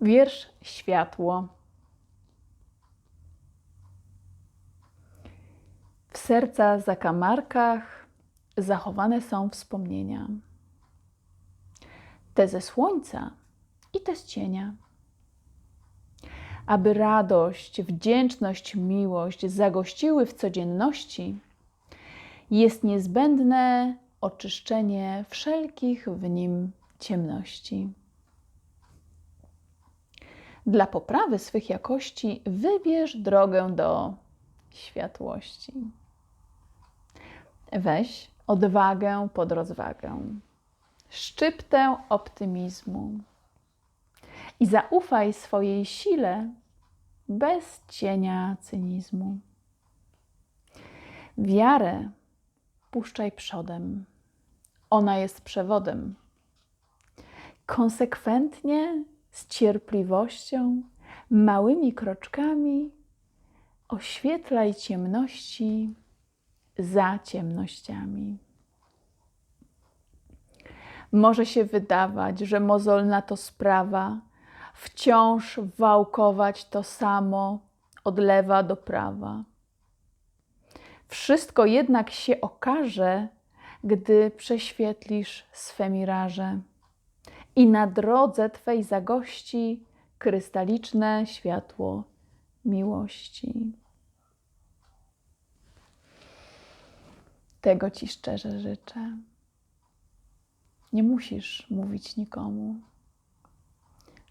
Wiersz Światło. W serca zakamarkach zachowane są wspomnienia. Te ze słońca i te z cienia. Aby radość, wdzięczność, miłość zagościły w codzienności, jest niezbędne oczyszczenie wszelkich w nim ciemności. Dla poprawy swych jakości wybierz drogę do światłości. Weź odwagę pod rozwagę, szczyptę optymizmu i zaufaj swojej sile bez cienia cynizmu. Wiarę puszczaj przodem, ona jest przewodem. Konsekwentnie, z cierpliwością, małymi kroczkami oświetlaj ciemności za ciemnościami. Może się wydawać, że mozolna to sprawa, wciąż wałkować to samo od lewa do prawa. Wszystko jednak się okaże, gdy prześwietlisz swe miraże i na drodze Twej zagości krystaliczne światło miłości. Tego Ci szczerze życzę. Nie musisz mówić nikomu.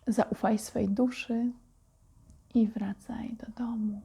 Zaufaj swej duszy i wracaj do domu.